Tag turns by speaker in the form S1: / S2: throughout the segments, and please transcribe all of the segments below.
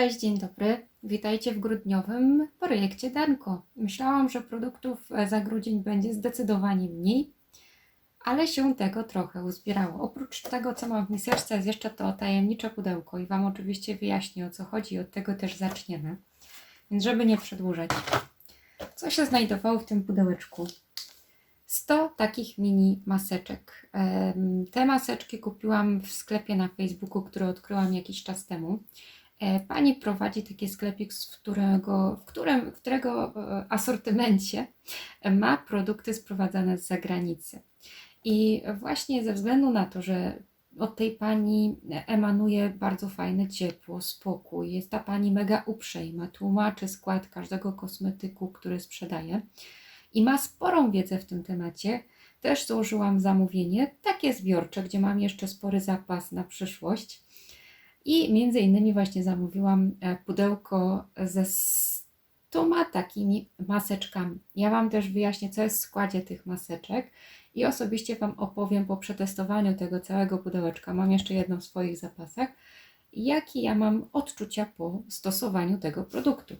S1: Cześć, dzień dobry. Witajcie w grudniowym projekcie Danko. Myślałam, że produktów e, za grudzień będzie zdecydowanie mniej, ale się tego trochę uzbierało. Oprócz tego, co mam w miseczce, jest jeszcze to tajemnicze pudełko i Wam oczywiście wyjaśnię o co chodzi. Od tego też zaczniemy. Więc żeby nie przedłużać, co się znajdowało w tym pudełeczku? 100 takich mini maseczek. Te maseczki kupiłam w sklepie na Facebooku, który odkryłam jakiś czas temu. E, Pani prowadzi taki sklepik, z którego, w, którym, którego e, asortymencie ma produkty sprowadzane z zagranicy. I właśnie ze względu na to, że od tej pani emanuje bardzo fajne ciepło, spokój, jest ta pani mega uprzejma, tłumaczy skład każdego kosmetyku, który sprzedaje i ma sporą wiedzę w tym temacie. Też złożyłam zamówienie, takie zbiorcze, gdzie mam jeszcze spory zapas na przyszłość. I między innymi właśnie zamówiłam e, pudełko ze stoma takimi maseczkami. Ja Wam też wyjaśnię, co jest w składzie tych maseczek i osobiście Wam opowiem po przetestowaniu tego całego pudełeczka. Mam jeszcze jedno w swoich zapasach. Jakie ja mam odczucia po stosowaniu tego produktu.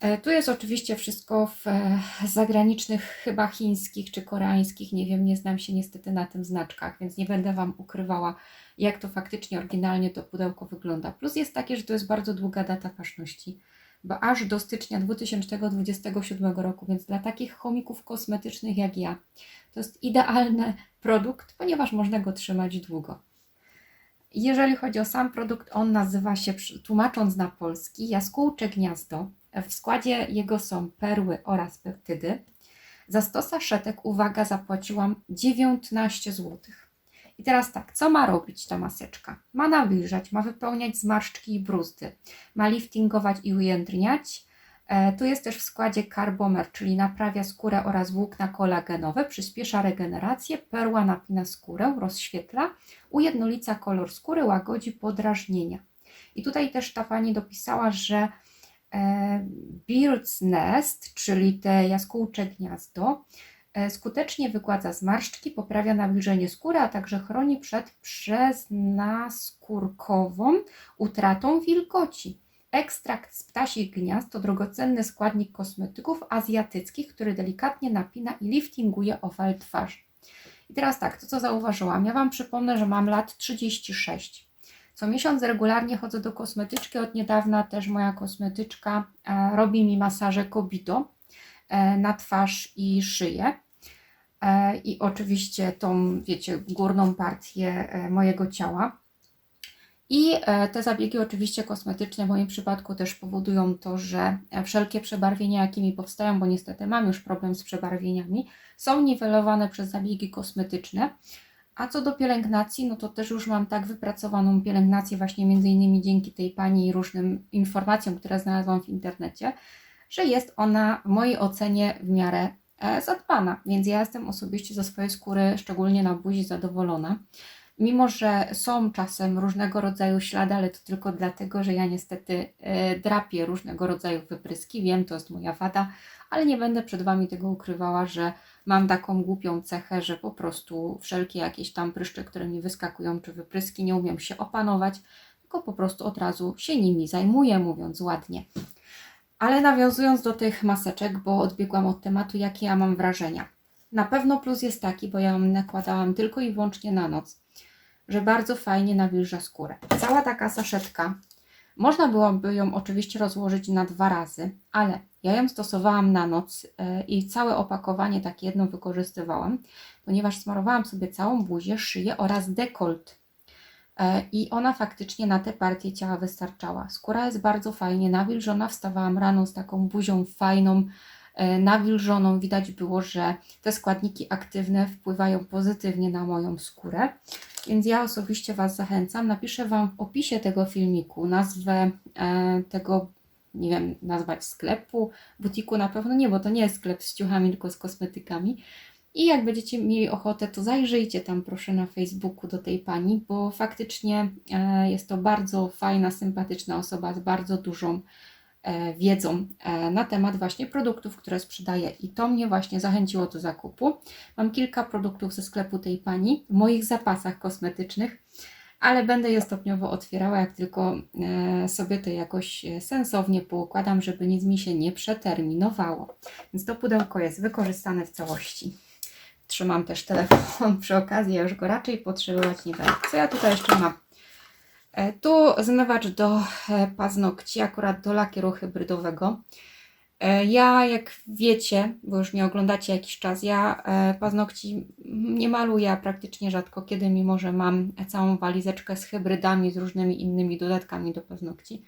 S1: E, Tu jest oczywiście wszystko w e, zagranicznych, chyba chińskich czy koreańskich, nie wiem, nie znam się niestety na tym znaczkach, więc nie będę Wam ukrywała, jak to faktycznie oryginalnie to pudełko wygląda. Plus jest takie, że to jest bardzo długa data ważności, bo aż do stycznia 2027 roku, więc dla takich chomików kosmetycznych jak ja, to jest idealny produkt, ponieważ można go trzymać długo. Jeżeli chodzi o sam produkt, on nazywa się, tłumacząc na polski, jaskółcze gniazdo. W składzie jego są perły oraz peptydy. Za 100 saszetek, uwaga, zapłaciłam 19 zł. I teraz tak, co ma robić ta maseczka? Ma nawilżać, ma wypełniać zmarszczki i bruzdy, ma liftingować i ujędrniać. E, tu jest też w składzie karbomer, czyli naprawia skórę oraz włókna kolagenowe, przyspiesza regenerację, perła napina skórę, rozświetla, ujednolica kolor skóry, łagodzi podrażnienia. I tutaj też ta pani dopisała, że e, Beard's Nest, czyli te jaskółcze gniazdo, e, skutecznie wygładza zmarszczki, poprawia nawilżenie skóry, a także chroni przed przeznaskórkową utratą wilgoci. Ekstrakt z ptasich gniazd to drogocenny składnik kosmetyków azjatyckich, który delikatnie napina i liftinguje owal twarzy. I teraz tak, to co zauważyłam, ja Wam przypomnę, że mam lat 36. Co miesiąc regularnie chodzę do kosmetyczki, od niedawna też moja kosmetyczka e, robi mi masaże Kobido e, na twarz i szyję. E, I oczywiście tą, wiecie, górną partię mojego ciała. I te zabiegi oczywiście kosmetyczne w moim przypadku też powodują to, że wszelkie przebarwienia, jakimi powstają, bo niestety mam już problem z przebarwieniami, są niwelowane przez zabiegi kosmetyczne. A co do pielęgnacji, no to też już mam tak wypracowaną pielęgnację właśnie między innymi dzięki tej pani i różnym informacjom, które znalazłam w internecie, że jest ona w mojej ocenie w miarę e, zadbana, więc ja jestem osobiście ze swojej skóry, szczególnie na buzi, zadowolona. Mimo, że są czasem różnego rodzaju ślady, ale to tylko dlatego, że ja niestety e, drapię różnego rodzaju wypryski. Wiem, to jest moja wada, ale nie będę przed Wami tego ukrywała, że mam taką głupią cechę, że po prostu wszelkie jakieś tam pryszcze, które mi wyskakują, czy wypryski, nie umiem się opanować, tylko po prostu od razu się nimi zajmuję, mówiąc ładnie. Ale nawiązując do tych maseczek, bo odbiegłam od tematu, jakie ja mam wrażenia. Na pewno plus jest taki, bo ja ją nakładałam tylko i wyłącznie na noc, że bardzo fajnie nawilża skórę. Cała taka saszetka, można byłoby ją oczywiście rozłożyć na dwa razy, ale ja ją stosowałam na noc e, i całe opakowanie tak jedno wykorzystywałam, ponieważ smarowałam sobie całą buzię, szyję oraz dekolt. E, I ona faktycznie na te partie ciała wystarczała. Skóra jest bardzo fajnie nawilżona. Wstawałam rano z taką buzią fajną, e, nawilżoną. Widać było, że te składniki aktywne wpływają pozytywnie na moją skórę. Więc ja osobiście Was zachęcam. Napiszę Wam w opisie tego filmiku nazwę tego, nie wiem, nazwać sklepu, butiku na pewno nie, bo to nie jest sklep z ciuchami, tylko z kosmetykami. I jak będziecie mieli ochotę, to zajrzyjcie tam proszę na Facebooku do tej pani, bo faktycznie e, jest to bardzo fajna, sympatyczna osoba z bardzo dużą e, wiedzą e, na temat właśnie produktów, które sprzedaje. I to mnie właśnie zachęciło do zakupu. Mam kilka produktów ze sklepu tej pani w moich zapasach kosmetycznych. Ale będę je stopniowo otwierała, jak tylko e, sobie to jakoś e, sensownie poukładam, żeby nic mi się nie przeterminowało. Więc to pudełko jest wykorzystane w całości. Trzymam też telefon przy okazji, ja już go raczej potrzebować nie będę. Co ja tutaj jeszcze mam? E, Tu zmywacz do paznokci, akurat do lakieru hybrydowego. E, Ja, jak wiecie, bo już mnie oglądacie jakiś czas, ja e, paznokci nie maluję praktycznie rzadko, kiedy, mimo że mam całą walizeczkę z hybrydami, z różnymi innymi dodatkami do paznokci.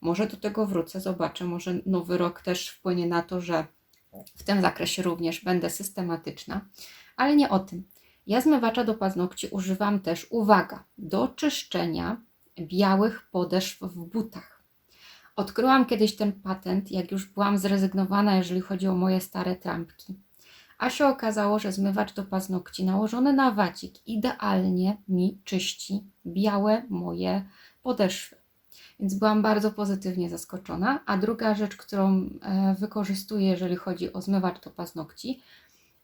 S1: Może do tego wrócę, zobaczę. Może nowy rok też wpłynie na to, że w tym zakresie również będę systematyczna, ale nie o tym. Ja zmywacza do paznokci używam też, uwaga, do czyszczenia białych podeszw w butach. Odkryłam kiedyś ten patent, jak już byłam zrezygnowana, jeżeli chodzi o moje stare trampki. A się okazało, że zmywacz do paznokci nałożony na wacik idealnie mi czyści białe moje podeszwy. Więc byłam bardzo pozytywnie zaskoczona. A druga rzecz, którą e, wykorzystuję, jeżeli chodzi o zmywacz do paznokci,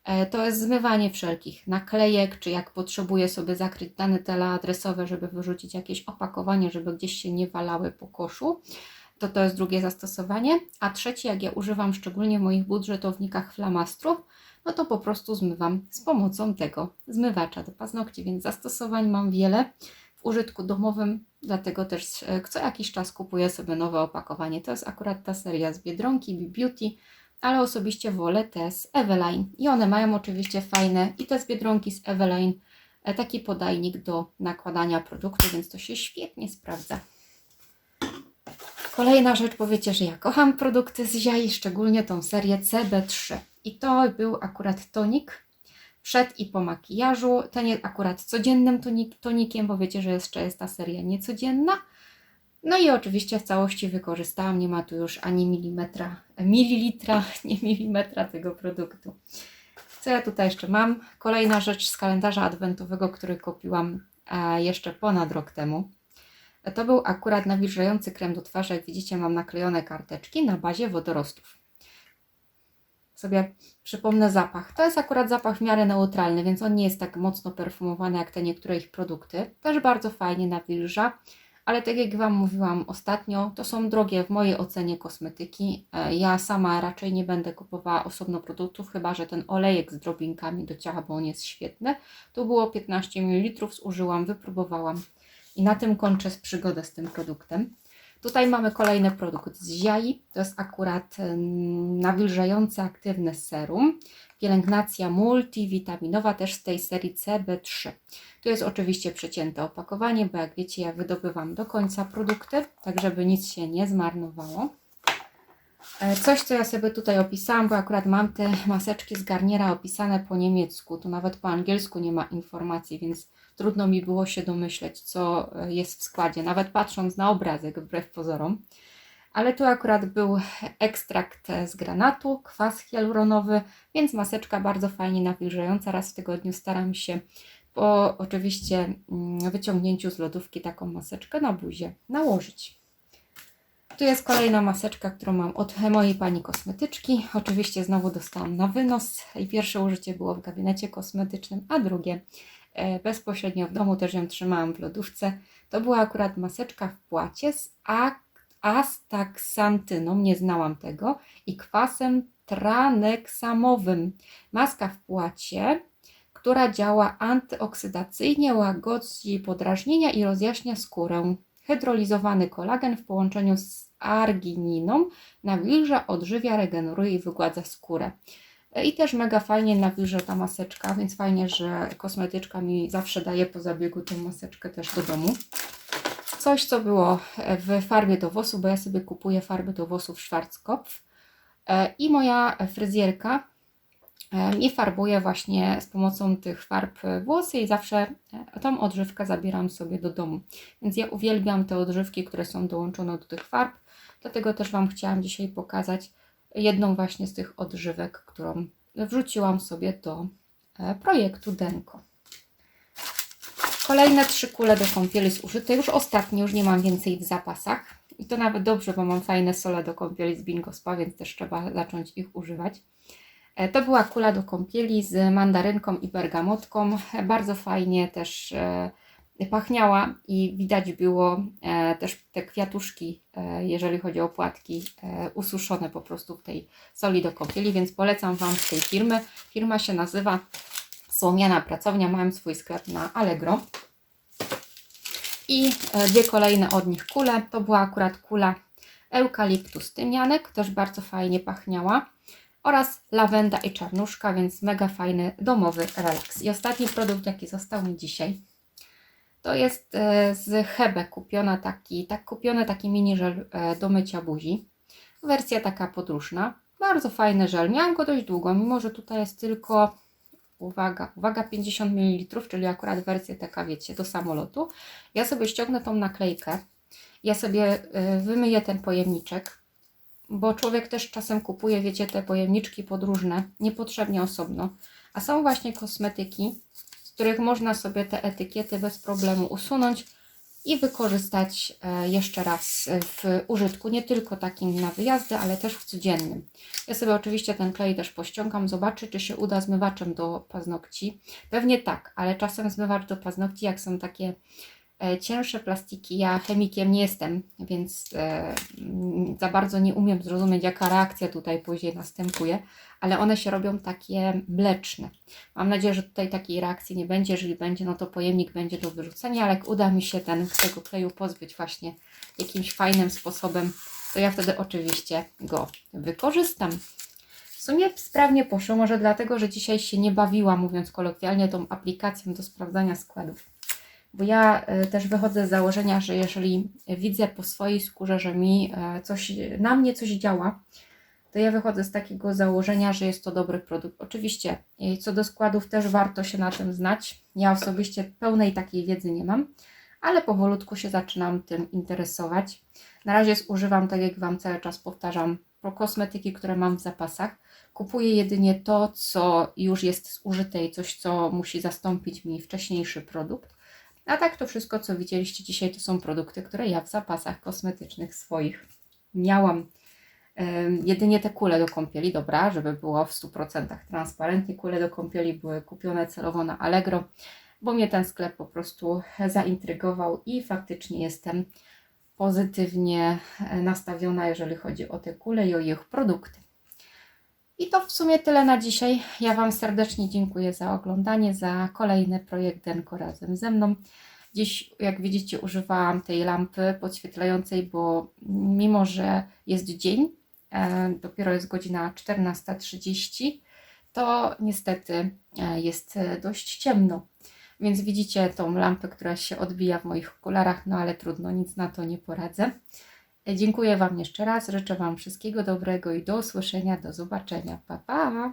S1: e, to jest zmywanie wszelkich naklejek, czy jak potrzebuję sobie zakryć dane teleadresowe, żeby wyrzucić jakieś opakowanie, żeby gdzieś się nie walały po koszu. To to jest drugie zastosowanie. A trzecie, jak ja używam szczególnie w moich budżetownikach flamastrów, no to po prostu zmywam z pomocą tego zmywacza do paznokci, więc zastosowań mam wiele w użytku domowym, dlatego też e, co jakiś czas kupuję sobie nowe opakowanie. To jest akurat ta seria z Biedronki, Be Beauty, ale osobiście wolę te z Eveline. I one mają oczywiście fajne, i te z Biedronki z Eveline, e, taki podajnik do nakładania produktu, więc to się świetnie sprawdza. Kolejna rzecz, powiecie, że ja kocham produkty z Ziai, szczególnie tą serię CB3. I to był akurat tonik przed i po makijażu. Ten jest akurat codziennym tonik, tonikiem, bo wiecie, że jeszcze jest ta seria niecodzienna. No i oczywiście w całości wykorzystałam, nie ma tu już ani milimetra, mililitra, nie milimetra tego produktu. Co ja tutaj jeszcze mam? Kolejna rzecz z kalendarza adwentowego, który kupiłam e, jeszcze ponad rok temu. To był akurat nawilżający krem do twarzy. Jak widzicie, mam naklejone karteczki na bazie wodorostów. Sobie przypomnę zapach. To jest akurat zapach w miarę neutralny, więc on nie jest tak mocno perfumowany jak te niektóre ich produkty. Też bardzo fajnie nawilża, ale tak jak Wam mówiłam ostatnio, to są drogie w mojej ocenie kosmetyki. E, Ja sama raczej nie będę kupowała osobno produktów, chyba że ten olejek z drobinkami do ciała, bo on jest świetny. Tu było 15 ml, zużyłam, wypróbowałam. I na tym kończę przygodę z tym produktem. Tutaj mamy kolejny produkt z Ziai. To jest akurat nawilżające aktywne serum. Pielęgnacja multivitaminowa też z tej serii CB3. Tu jest oczywiście przecięte opakowanie, bo jak wiecie, ja wydobywam do końca produkty, tak żeby nic się nie zmarnowało. E, Coś, co ja sobie tutaj opisałam, bo akurat mam te maseczki z Garniera opisane po niemiecku, tu nawet po angielsku nie ma informacji, więc trudno mi było się domyśleć, co e, jest w składzie, nawet patrząc na obrazek, wbrew pozorom. Ale tu akurat był ekstrakt z granatu, kwas hialuronowy, więc maseczka bardzo fajnie nawilżająca. Raz w tygodniu staram się po oczywiście mm, wyciągnięciu z lodówki taką maseczkę na buzię nałożyć. Tu jest kolejna maseczka, którą mam od mojej pani kosmetyczki. Oczywiście znowu dostałam na wynos i pierwsze użycie było w gabinecie kosmetycznym, a drugie bezpośrednio w domu, też ją trzymałam w lodówce. To była akurat maseczka w płacie z ak- astaksantyną, nie znałam tego, i kwasem traneksamowym. Maska w płacie, która działa antyoksydacyjnie, łagodzi podrażnienia i rozjaśnia skórę. Hydrolizowany kolagen w połączeniu z argininą nawilża, odżywia, regeneruje i wygładza skórę. I też mega fajnie nawilża ta maseczka, więc fajnie, że kosmetyczka mi zawsze daje po zabiegu tą maseczkę też do domu. Coś, co było w farbie do włosów, bo ja sobie kupuję farby do włosów Schwarzkopf. E, I moja fryzjerka e, mi farbuje właśnie z pomocą tych farb włosy i zawsze e, tą odżywkę zabieram sobie do domu. Więc ja uwielbiam te odżywki, które są dołączone do tych farb. Dlatego też Wam chciałam dzisiaj pokazać jedną właśnie z tych odżywek, którą wrzuciłam sobie do e, projektu Denko. Kolejne trzy kule do kąpieli zużyte, już ostatnie, już nie mam więcej w zapasach. I to nawet dobrze, bo mam fajne sole do kąpieli z Bingo Spa, więc też trzeba zacząć ich używać. E, To była kula do kąpieli z mandarynką i bergamotką. E, Bardzo fajnie też pachniała i widać było e, też te kwiatuszki, e, jeżeli chodzi o płatki, e, ususzone po prostu w tej soli do kąpieli, więc polecam Wam z tej firmy. Firma się nazywa Słomiana Pracownia, mam swój sklep na Allegro. I dwie kolejne od nich kule, to była akurat kula eukaliptus tymianek, też bardzo fajnie pachniała oraz lawenda i czarnuszka, więc mega fajny domowy relaks. I ostatni produkt, jaki został mi dzisiaj, to jest e, z Hebe kupiona taki, tak kupiony taki mini żel e, do mycia buzi. Wersja taka podróżna. Bardzo fajny żel. Miałam go dość długo, mimo że tutaj jest tylko, uwaga, uwaga 50 ml, czyli akurat wersja taka, wiecie, do samolotu. Ja sobie ściągnę tą naklejkę. Ja sobie e, wymyję ten pojemniczek, bo człowiek też czasem kupuje, wiecie, te pojemniczki podróżne, niepotrzebnie osobno. A są właśnie kosmetyki, których można sobie te etykiety bez problemu usunąć i wykorzystać e, jeszcze raz w użytku, nie tylko takim na wyjazdy, ale też w codziennym. Ja sobie oczywiście ten klej też pościągam, zobaczę, czy się uda zmywaczem do paznokci. Pewnie tak, ale czasem zmywacz do paznokci, jak są takie cięższe plastiki, ja chemikiem nie jestem, więc e, mm, za bardzo nie umiem zrozumieć, jaka reakcja tutaj później następuje, ale one się robią takie mleczne. Mam nadzieję, że tutaj takiej reakcji nie będzie. Jeżeli będzie, no to pojemnik będzie do wyrzucenia, ale jak uda mi się ten, tego kleju pozbyć właśnie jakimś fajnym sposobem, to ja wtedy oczywiście go wykorzystam. W sumie sprawnie poszło, może dlatego, że dzisiaj się nie bawiłam, mówiąc kolokwialnie, tą aplikacją do sprawdzania składów. Bo ja e, też wychodzę z założenia, że jeżeli widzę po swojej skórze, że mi e, coś, na mnie coś działa, to ja wychodzę z takiego założenia, że jest to dobry produkt. Oczywiście, e, co do składów też warto się na tym znać. Ja osobiście pełnej takiej wiedzy nie mam, ale powolutku się zaczynam tym interesować. Na razie używam, tak jak Wam cały czas powtarzam, kosmetyki, które mam w zapasach. Kupuję jedynie to, co już jest zużyte i coś, co musi zastąpić mi wcześniejszy produkt. A tak to wszystko, co widzieliście dzisiaj, to są produkty, które ja w zapasach kosmetycznych swoich miałam. Jedynie te kule do kąpieli, dobra, żeby było w 100% transparentnie. Kule do kąpieli były kupione celowo na Allegro, bo mnie ten sklep po prostu zaintrygował i faktycznie jestem pozytywnie e, nastawiona, jeżeli chodzi o te kule i o ich produkty. I to w sumie tyle na dzisiaj. Ja Wam serdecznie dziękuję za oglądanie, za kolejny projekt Denko razem ze mną. Dziś, jak widzicie, używałam tej lampy podświetlającej, bo mimo, że jest dzień, e, dopiero jest godzina 14.30, to niestety e, jest e, dość ciemno. Więc widzicie tą lampę, która się odbija w moich okularach, no ale trudno, nic na to nie poradzę. Dziękuję Wam jeszcze raz, życzę Wam wszystkiego dobrego i do usłyszenia, do zobaczenia. Pa, pa!